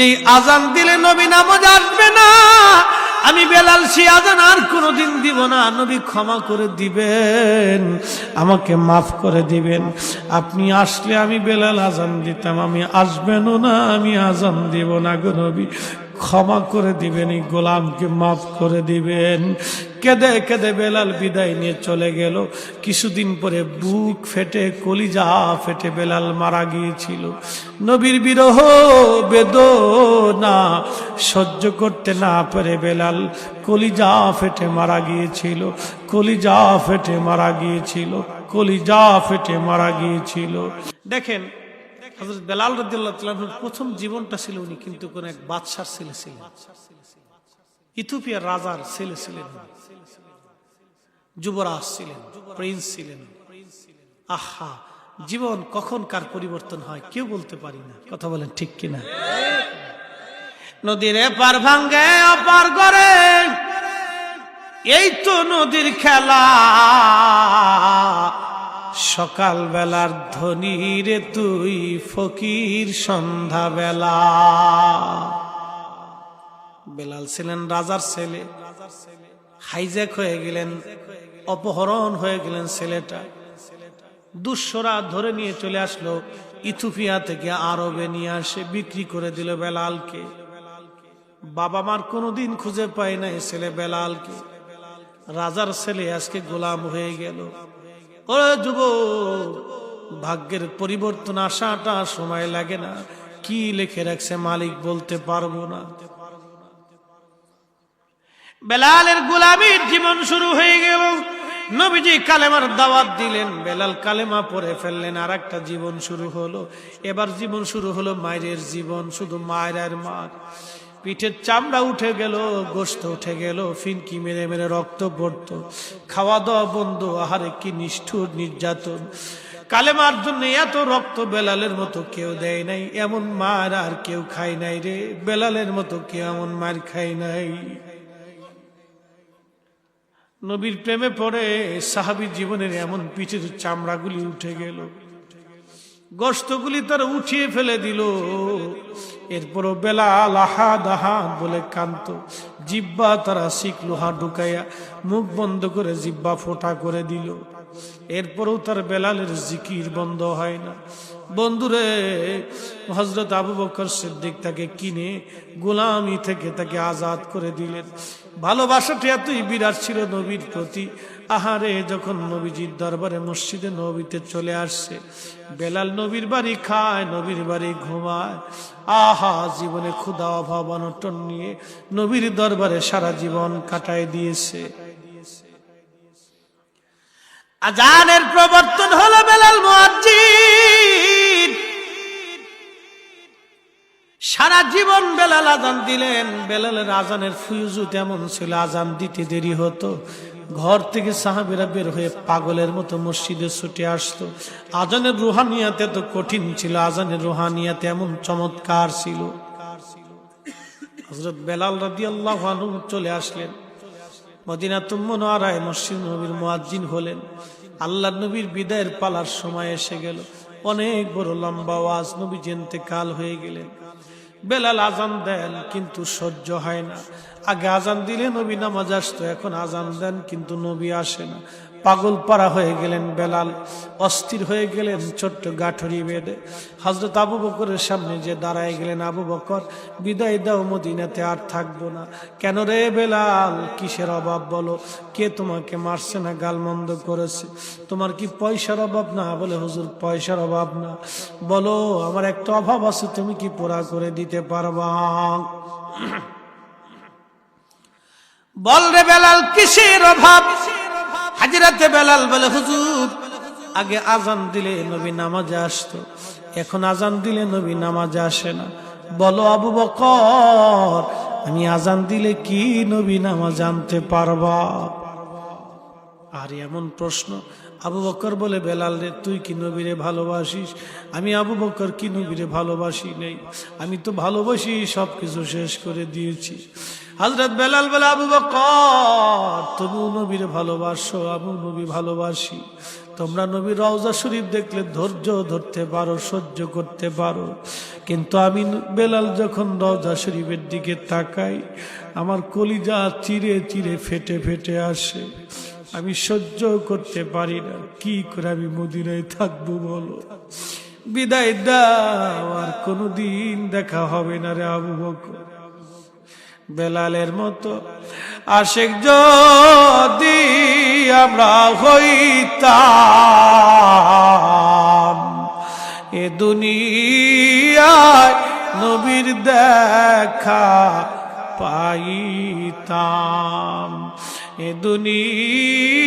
যেই আজান দিলে নবী নামাজ আসবে না, আমি বেলাল সে আজান আর কোনোদিন দিব না। নবী ক্ষমা করে দিবেন, আমাকে মাফ করে দিবেন। আপনি আসলে আমি বেলাল আজান দিতাম, আমি আসবেনও না, আমি আজান দিব না গো নবী। ক্ষমা করে দিবেন, এই গোলামকে মাফ করে দিবেন। কেঁদে কেঁদে বেলাল বিদায় নিয়ে চলে গেল। কিছুদিন পরে বুক ফেটে, কলিজা ফেটে বেলাল মারা গিয়েছিল। নবীর বিরহ, বেদনা সহ্য করতে না পারে বেলাল কলিজা ফেটে মারা গিয়েছিল। কলিজা ফেটে মারা গিয়েছিল। কলিজা ফেটে মারা গিয়েছিল। দেখেন বেলাল রাদিয়াল্লাহু তাআলার প্রথম জীবনটা ছিল উনি কিন্তু কোন এক বাদশার ছেলে ছিলেন। ইথিওপিয়ার রাজার ছেলে ছিলেন যুবরাজ ছিলেন, প্রিন্স ছিলেন। আহা, জীবন কখন কার পরিবর্তন হয় কেউ বলতে পারি না। কথা বলেন ঠিক কিনা? নদীর এপার ভাঙ্গে, অপার করে এই তো নদীর খেলা। সকাল বেলার ধনী রে তুই ফকির সন্ধ্যা বেলা বেলাল ছিলেন রাজার ছেলে, হাইজ্যাক হয়ে গেলেন। অপহরণ হয়ে গেলেন ছেলেটা। দুঃসরা ধরে নিয়ে চলে আসলো ইথুপিয়া থেকে আরবে নিয়ে আসে, বিক্রি করে দিল বেলালকে। বাবা মার কোনোদিন খুঁজে পায় না এই ছেলে বেলালকে। রাজার ছেলে আজকে গোলাম হয়ে গেল। যুব ভাগ্যের পরিবর্তন আসাটা সময় লাগে না। কি লেখে রাখছে মালিক বলতে পারব না। বেলালের গোলামীর জীবন শুরু হয়ে গেল। নবীজি কালেমার দাওয়াত দিলেন, বেলাল কালেমা পরে ফেললেন আর একটা জীবন শুরু হলো। এবার জীবন শুরু হলো মায়ের জীবন, শুধু মায়ের আর মার পিঠের চামড়া উঠে গেল গোস্ত উঠে গেল, ফিনকি মেরে মেরে রক্ত পড়তো। খাওয়া দাওয়া বন্ধ, আহারে কি নিষ্ঠুর নির্যাতন। কালেমার জন্য এত রক্ত বেলালের মতো কেউ দেয় নাই, এমন মার আর কেউ খায় নাই রে। বেলালের মতো কেউ এমন মার খায় নাই। নবীর প্রেমে পড়ে সাহাবি জীবনের এমন পিঠের চামড়াগুলি উঠে গেল। গস্তগুলি তারা উঠিয়ে ফেলে দিল। এরপরও বেলা লাহা দাহা বলে কান্ত। জিব্বা তারা শিখ লোহা ঢুকাইয়া মুখ বন্ধ করে জিব্বা ফোটা করে দিল। এরপরেও তার বেলালের জিকির বন্ধ হয় না। বন্ধুরে হজরত আবু বকর সিদ্দিক তাকে কিনে গোলামি থেকে তাকে আজাদ করে দিলেন। ভালোবাসাটি এতই বিরাট ছিল নবীর প্রতি। আহারে, যখন নবীজির দরবারে মসজিদে নবীতে চলে আসছে বেলাল নবীর বাড়ি খায়, নবীর বাড়ি ঘুমায়। আহা, জীবনে ক্ষুদা অভাব, অনটন নিয়ে নবীর দরবারে সারা জীবন কাটায় দিয়েছে। আজানের প্রবর্তন হলো বেলাল মুয়াজ্জিন সারা জীবন বেলাল আজান দিলেন, বেলালের আজানের ফুয়ুজু তেমন ছিল, আজান দিতে দেরি হতো। ঘর থেকে সাহাবেরা বের হয়ে পাগলের মতো মসজিদে ছুটে আসতো। আজানের রুহানিয়াতে তো কঠিন ছিল, আজানের রুহানিয়াতে এমন চমৎকার ছিল। হজরত বেলাল রাদি আল্লাহ চলে আসলেন। মদিনা তুম্মনারায় মসজিদ নবীর মুয়াজ্জিন হলেন। আল্লাহ নবীর বিদায়ের পালার সময় এসে গেল। অনেক বড় লম্বা ওয়াজ নবী জেনতে কাল হয়ে গেলেন। বেলাল আজান দেন, কিন্তু সহ্য হয় না। আগে আজান দিলে নবী নামাজ আসতো, এখন আজান দেন, কিন্তু নবী আসে না। পাগল পাড়া হয়ে গেলেন বেলাল, অস্থির হয়ে গেলেন ছোট্ট গাঠরি বেঁধে। হজরত আবু বকরের সামনে যে দাঁড়ায় গেলেন আবু বকর, বিদায় দাও মদিনাতে, আর থাকব না। কেন রে বেলাল, কিসের অভাব বলো? কে তোমাকে মারছে না, গালমন্দ করেছে? তোমার কি পয়সার অভাব না? বলে, হুজুর, পয়সার অভাব না। বলো, আমার একটা অভাব আছে, তুমি কি পোড়া করে দিতে পারবা? বল রে বেলাল, কিসের অভাব? হাজিরাতে বেলাল বলে, হুজুর, আগে আজান দিলে নবী নামাজে আসতো। এখন আজান দিলে নবী নামাজে আসে না। বলো, আবু বকর, আমি আজান দিলে কি নবী নামাজ আনতে পারবা? আর এমন প্রশ্ন, আবু বকর বলে, বেলাল রে, তুই কি নবীরে ভালোবাসিস? আমি আবু বকর কি নবীরে ভালোবাসি নেই? আমি তো ভালোবাসি সব কিছু শেষ করে দিয়েছি। হজরত বেলাল বলে, আবু বকর তবু নবীরে ভালোবাসো, আবু নবী ভালোবাসি। তোমরা নবী রওজা শরীফ দেখলে ধৈর্য ধরতে পারো, সহ্য করতে পারো। কিন্তু আমি বেলাল যখন রওজা শরীফের দিকে তাকাই, আমার কলিজা চিরে চিরে ফেটে ফেটে আসে। আমি সহ্য করতে পারি না। কি করে আমি মদিনায় থাকব বলো? বিদায় দাও, আর কোনোদিন দেখা হবে না রে আবু বকর। বেলালের মতো আশেক যদি আমরা হইতাম, এ দুনিয়ায় নবীর দেখা পাইতাম। এ দুনিয়া